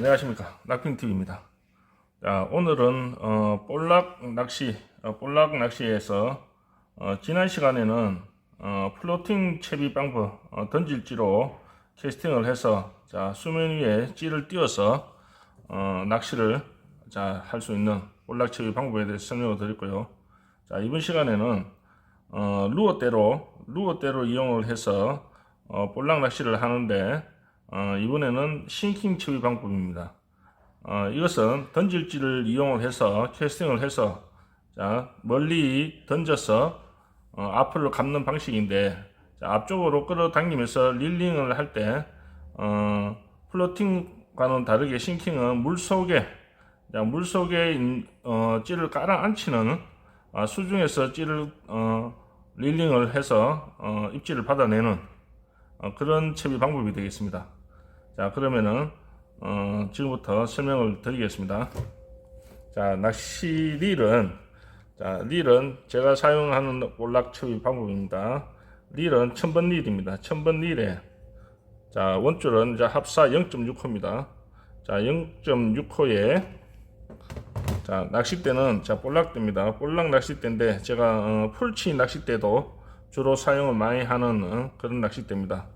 안녕하십니까. 낙핑TV입니다. 자 오늘은 어, 볼락 낚시 어, 볼락 낚시에서 어, 지난 시간에는 어, 플로팅 채비 방법 어, 던질지로 캐스팅을 해서 자 수면 위에 찌를 띄워서 어, 낚시를 자할 수 있는 볼락 채비 방법에 대해서 설명을 드렸고요. 자 이번 시간에는 어, 루어대로 루어대로 이용을 해서 어, 볼락 낚시를 하는데 어, 이번에는 싱킹 채비 방법입니다. 어, 이것은 던질지를 이용을 해서 캐스팅을 해서 자, 멀리 던져서 어, 앞으로 감는 방식인데 자, 앞쪽으로 끌어당기면서 릴링을 할때 어, 플로팅과는 다르게 싱킹은 물 속에 자, 물 속에 인- 어, 찌를 깔아앉히는 아, 수중에서 찌를 어, 릴링을 해서 어, 입질을 받아내는 어, 그런 채비 방법이 되겠습니다. 자 그러면은 어, 지금부터 설명을 드리겠습니다. 자 낚시 릴은 자 릴은 제가 사용하는 올락 채비 방법입니다. 릴은 천번 릴입니다. 천번 릴에 자 원줄은 자 합사 0.6호입니다. 자 0.6호에 자 낚싯대는 자 볼락대입니다. 볼락 낚싯대인데 제가 어, 풀치 낚싯대도 주로 사용을 많이 하는 어, 그런 낚싯대입니다.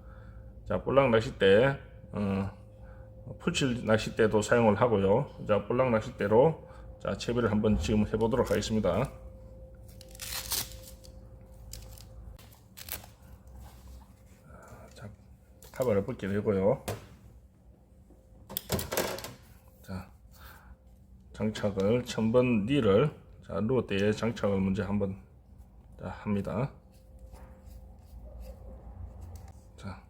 자 볼락 낚싯대 어, 풀칠 낚싯대도 사용을 하고요. 자 볼락 낚싯대로 자 채비를 한번 지금 해보도록 하겠습니다. 자 카바를 벗게 되고요. 자 장착을 천번 니를 자 루어대에 장착을 먼저 한번 자, 합니다. 자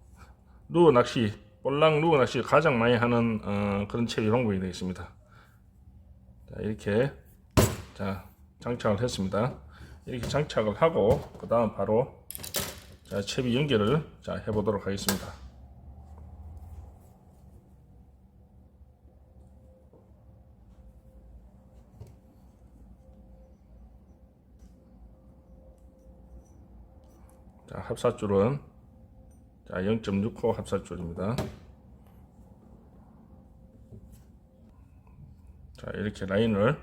루어 낚시 볼락 루어 낚시 가장 많이 하는 어, 그런 채비 방법이 되겠습니다. 자 이렇게 자 장착을 했습니다. 이렇게 장착을 하고 그 다음 바로 자 채비 연결을 자 해보도록 하겠습니다. 자 합사줄은 자 0.6호 합사줄입니다. 자 이렇게 라인을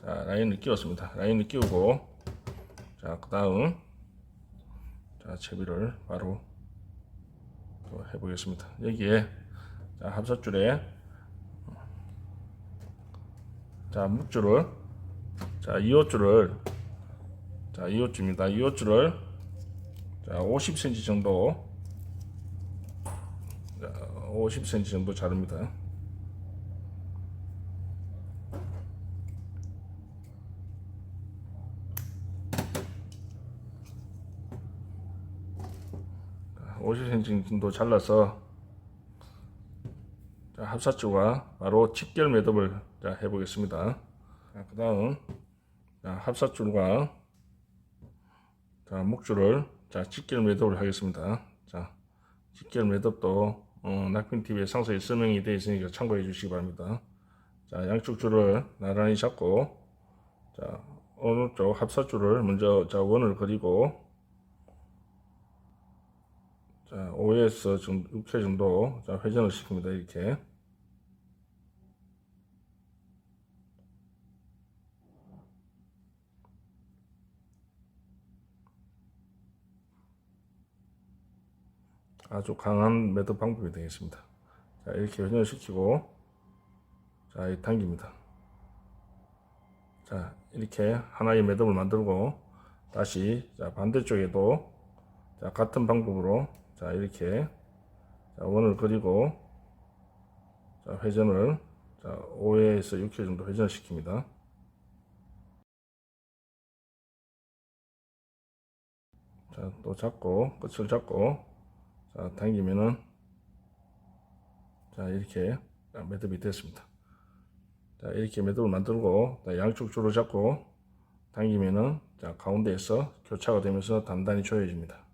자 라인을 끼웠습니다. 라인을 끼우고 자 그다음 자 채비를 바로 또 해보겠습니다. 여기에 자 합사줄에 자 묵줄을 자 2호줄을 자 2호줄입니다. 2호줄을 자 50cm 정도 자, 50cm 정도 자릅니다. 자, 50cm 정도 잘라서 자, 합사줄과 바로 직결 매듭을 자, 해보겠습니다. 자, 그 다음 합사줄과 자, 목줄을 자, 직결 매듭을 하겠습니다. 자, 직결 매듭도 어, 낙핀TV에 상세히 설명이 되어 있으니까 참고해 주시기 바랍니다. 자, 양쪽 줄을 나란히 잡고 자, 어느 쪽 합사줄을 먼저 자, 원을 그리고 자, 5에서 좀 6회 정도 자, 회전을 시킵니다. 이렇게. 아주 강한 매듭 방법이 되겠습니다. 자, 이렇게 회전을 시키고, 자, 이 당깁니다. 자, 이렇게 하나의 매듭을 만들고, 다시, 자, 반대쪽에도, 자, 같은 방법으로, 자, 이렇게, 자, 원을 그리고, 자, 회전을, 자, 5회에서 6회 정도 회전을 시킵니다. 자, 또 잡고, 끝을 잡고, 자, 당기면은, 자, 이렇게 자, 매듭이 됐습니다. 자, 이렇게 매듭을 만들고, 자, 양쪽 줄을 잡고, 당기면은, 자, 가운데에서 교차가 되면서 단단히 조여집니다.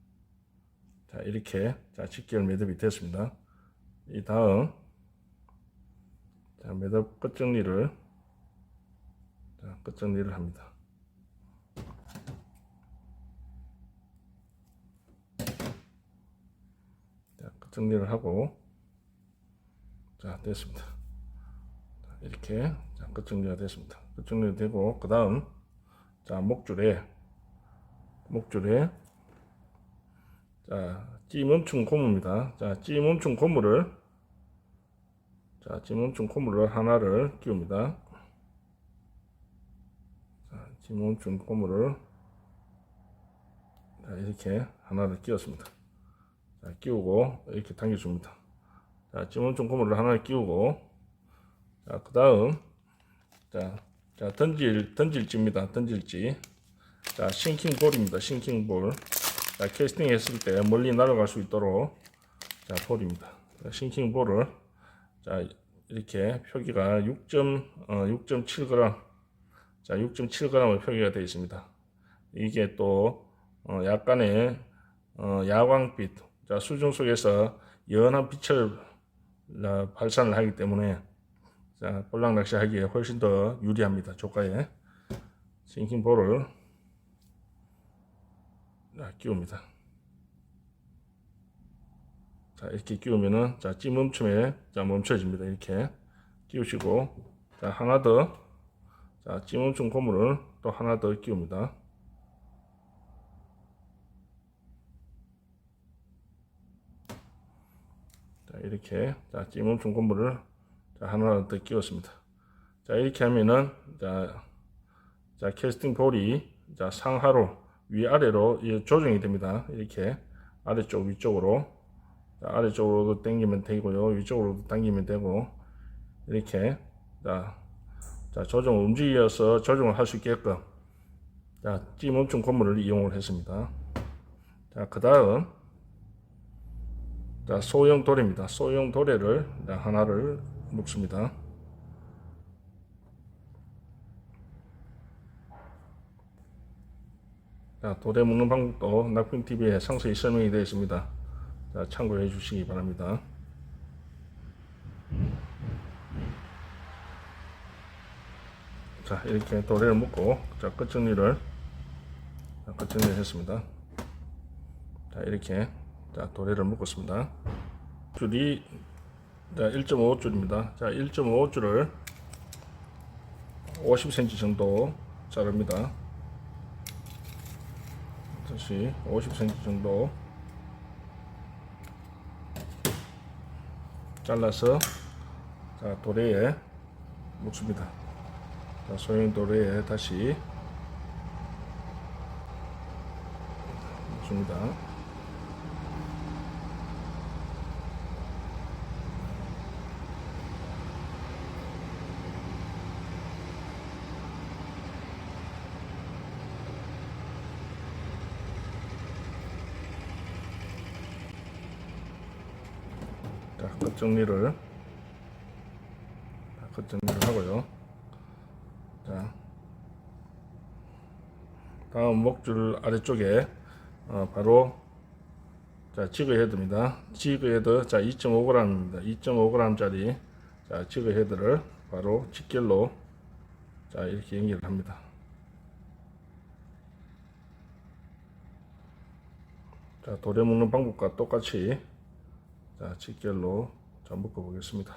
자, 이렇게, 자, 직결 매듭이 됐습니다. 이 다음, 자, 매듭 끝 정리를, 자, 끝 정리를 합니다. 자, 끝 정리를 하고 자 됐습니다 이렇게 자, 끝 정리가 됐습니다. 끝 정리가 되고 그 다음 자 목줄에 목줄에 자 찌 멈춘 고무입니다. 자 찌 멈춘 고무를 자 찌 멈춘 고무를 하나를 끼웁니다. 자 찌 멈춘 고무를 자 이렇게 하나를 끼웠습니다. 자 끼우고 이렇게 당겨줍니다. 자 찌멈춘 고무를 하나 끼우고 자, 그 다음, 자, 자, 던질, 던질지입니다. 던질지. 자, 싱킹 볼입니다. 싱킹 볼. 자, 캐스팅 했을 때 멀리 날아갈 수 있도록, 자, 볼입니다. 자, 싱킹 볼을, 자, 이렇게 표기가 6. 어, 6.7g, 자, 6.7g의 표기가 되어 있습니다. 이게 또, 어, 약간의, 어, 야광빛, 자, 수중 속에서 연한 빛을 어, 발산을 하기 때문에, 자, 볼락 낚시하기에 훨씬 더 유리합니다. 조가에 싱킹볼을 자, 끼웁니다. 자, 이렇게 끼우면은 자, 찌 멈춤에 자, 멈춰집니다. 이렇게 끼우시고 자, 하나 더 자, 찌 멈춤 고무를 또 하나 더 끼웁니다. 자, 이렇게 자, 찌 멈춤 고무를 자, 하나 더 끼웠습니다. 자, 이렇게 하면은, 자, 자, 캐스팅 볼이, 자, 상하로, 위아래로 이 조정이 됩니다. 이렇게, 아래쪽, 위쪽으로, 자, 아래쪽으로도 당기면 되고요. 위쪽으로도 당기면 되고, 이렇게, 자, 자, 조정, 움직여서 조정을 할 수 있게끔, 자, 찌멈춤 고무를 이용을 했습니다. 자, 그 다음, 자, 소형 도래입니다. 소형 도래를 자, 하나를 묶습니다. 자, 도래 묶는 방법도 낙핑TV에 상세히 설명이 되어 있습니다. 자, 참고해 주시기 바랍니다. 자, 이렇게 도래를 묶고, 자, 끝 정리를, 자, 끝 정리를 했습니다. 자, 이렇게, 자, 도래를 묶었습니다. 줄이 자, 1.5줄입니다. 자, 1.5줄을 50cm 정도 자릅니다. 다시 50cm 정도 잘라서 자, 도래에 묶습니다. 자, 소형 도래에 다시 묶습니다. 정리를 자, 끝 정리를 하고요. 자, 다음 목줄 아래쪽에 어, 바로 자, 지그 헤드입니다. 지그 헤드 자 2.5g입니다. 2.5g짜리 자, 지그 헤드를 바로 직결로 자, 이렇게 연결을 합니다. 자, 도래 묶는 방법과 똑같이 자, 직결로 자, 묶어 보겠습니다.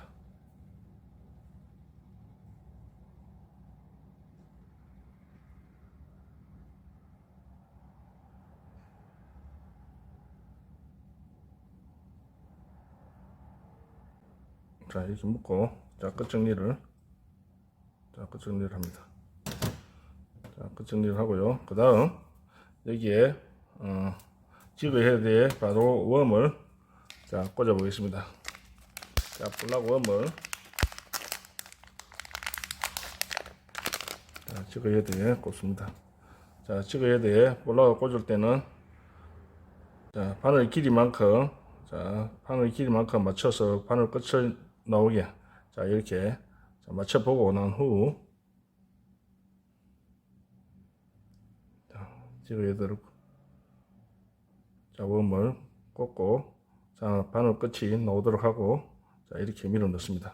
자, 이렇게 묶고, 자, 끝 정리를, 자, 끝 정리를 합니다. 자, 끝 정리를 하고요. 그 다음, 여기에, 어, 지그 헤드에 바로 웜을 자, 꽂아 보겠습니다. 자, 볼락 웜을 자, 지그 헤드에 꽂습니다. 자, 지그 헤드에 볼락을 꽂을 때는. 자, 바늘 길이만큼. 자, 바늘 길이만큼 맞춰서 바늘 끝을 나오게. 자, 이렇게. 자, 맞춰 보고 난 후. 자, 지그 헤드를 자, 웜을 꽂고. 자, 바늘 끝이 나오도록 하고, 자, 이렇게 밀어 넣습니다.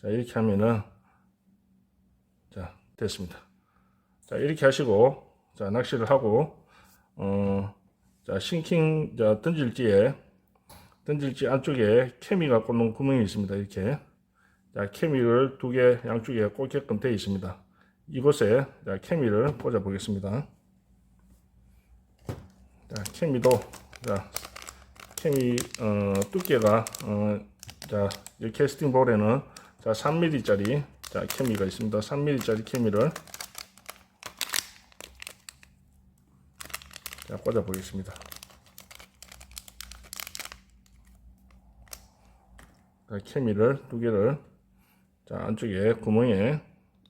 자, 이렇게 하면은, 자, 됐습니다. 자, 이렇게 하시고, 자, 낚시를 하고, 어, 자, 싱킹, 자, 던질지에, 던질지 안쪽에 케미가 꽂는 구멍이 있습니다. 이렇게. 자, 케미를 두 개 양쪽에 꽂게끔 되어 있습니다. 이곳에 자, 케미를 꽂아 보겠습니다. 자, 케미도 자, 케미 어, 두께가 어, 자, 이 캐스팅 볼에는 자, 3mm짜리 자, 케미가 있습니다. 3mm짜리 케미를 자, 꽂아 보겠습니다. 자, 케미를 두 개를 자, 안쪽에 구멍에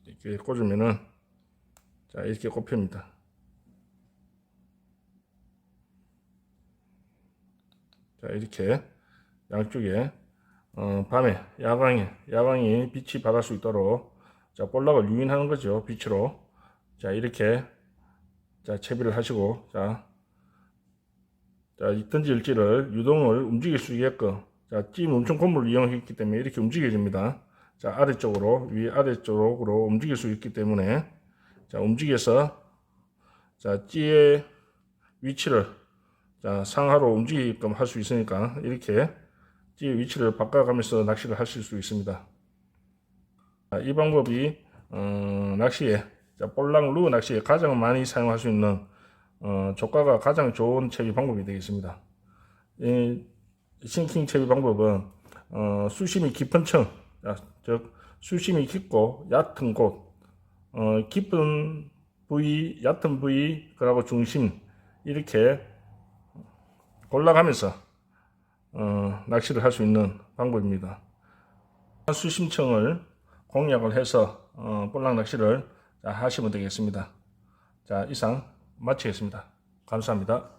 이렇게 꽂으면은 자, 이렇게 꼽힙니다. 자, 이렇게 양쪽에 어, 밤에 야광에 야광이 빛이 받을 수 있도록 자, 볼락을 유인하는 거죠. 빛으로. 자, 이렇게 자, 채비를 하시고 자, 자, 이 던질지를 유동을 움직일 수 있게끔 자, 찌 멈춤 고무를 이용했기 때문에 이렇게 움직여집니다. 자, 아래쪽으로 위 아래쪽으로 움직일 수 있기 때문에 자, 움직여서 자, 찌의 위치를 자, 상하로 움직이게끔 할 수 있으니까 이렇게 위치를 바꿔가면서 낚시를 하실 수 있습니다. 자, 이 방법이 어, 낚시에 자, 볼랑 루 낚시에 가장 많이 사용할 수 있는 어, 조과가 가장 좋은 채비 방법이 되겠습니다. 이 싱킹 채비 방법은 어, 수심이 깊은 층, 자, 즉 수심이 깊고 얕은 곳, 어, 깊은 부위, 얕은 부위, 그리고 중심 이렇게 골라가면서 어, 낚시를 할 수 있는 방법입니다. 수심층을 공략을 해서 어, 볼락 낚시를 자, 하시면 되겠습니다. 자, 이상 마치겠습니다. 감사합니다.